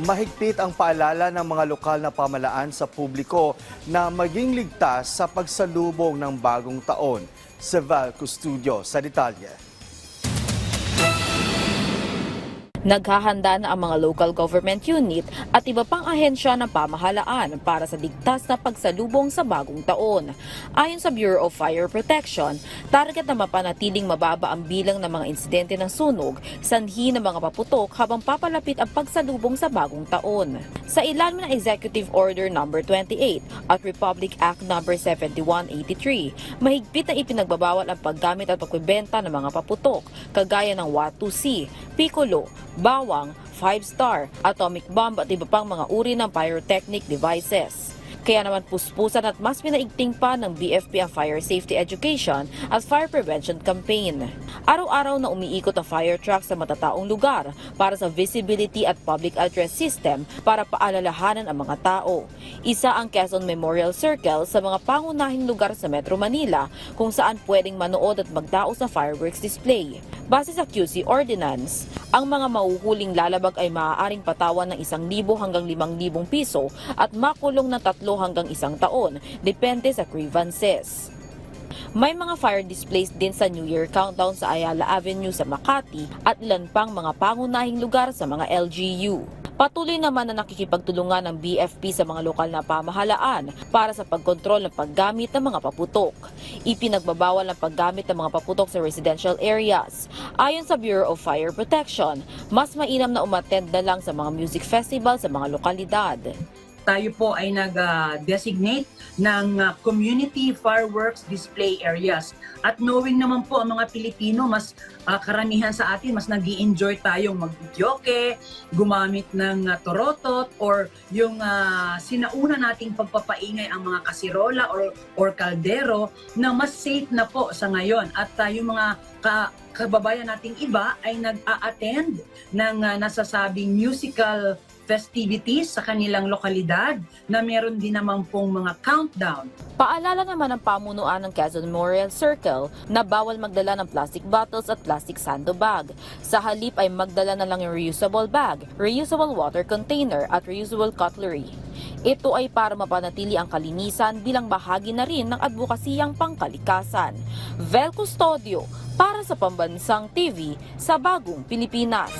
mahigpit ang paalala ng mga lokal na pamalaan sa publiko na maging ligtas sa pagsalubong ng bagong taon. Si Val Custudio sa detalye. Naghahanda na ang mga local government unit at iba pang ahensya ng pamahalaan para sa ligtas na pagsalubong sa bagong taon. Ayon sa Bureau of Fire Protection, target na mapanatiling mababa ang bilang ng mga insidente ng sunog, sanhi ng mga paputok habang papalapit ang pagsalubong sa bagong taon. Sa ilalim ng Executive Order No. 28 at Republic Act No. 7183, mahigpit na ipinagbabawal ang paggamit at pagbebenta ng mga paputok, kagaya ng Watu-C, Piccolo, bawang, 5-star, atomic bomb at iba pang mga uri ng pyrotechnic devices. Kaya naman puspusan at mas pinaigting pa ng BFP ang fire safety education at fire prevention campaign. Araw-araw na umiikot ang fire truck sa matataong lugar para sa visibility at public address system para paalalahanan ang mga tao. Isa ang Quezon Memorial Circle sa mga pangunahing lugar sa Metro Manila kung saan pwedeng manood at magdao sa fireworks display. Base sa QC Ordinance, ang mga mahuhuling lalabag ay maaaring patawan ng 1,000 hanggang 5,000 piso at makulong ng 3 hanggang 1 taon, depende sa grievances. May mga fire displays din sa New Year countdown sa Ayala Avenue sa Makati at ilan pang mga pangunahing lugar sa mga LGU. Patuloy naman na nakikipagtulungan ng BFP sa mga lokal na pamahalaan para sa pagkontrol ng paggamit ng mga paputok. Ipinagbabawal ang paggamit ng mga paputok sa residential areas. Ayon sa Bureau of Fire Protection, mas mainam na umattend na lang sa mga music festival sa mga lokalidad. Tayo po ay nag-designate ng uh, community fireworks display areas. At knowing naman po ang mga Pilipino, mas uh, karamihan sa atin, mas nag enjoy tayong mag-videoke, gumamit ng uh, torotot, or yung uh, sinauna nating pagpapaingay ang mga kasirola or, or kaldero na mas safe na po sa ngayon. At uh, mga ka, kababayan nating iba ay nag-a-attend ng uh, nasasabing musical festivities sa kanilang lokalidad na meron din naman pong mga countdown. Paalala naman ng pamunuan ng Quezon Memorial Circle na bawal magdala ng plastic bottles at plastic sandbag. Sa halip ay magdala na lang yung reusable bag, reusable water container at reusable cutlery. Ito ay para mapanatili ang kalinisan bilang bahagi na rin ng advokasiyang pangkalikasan. Vel Custodio para sa Pambansang TV sa Bagong Pilipinas.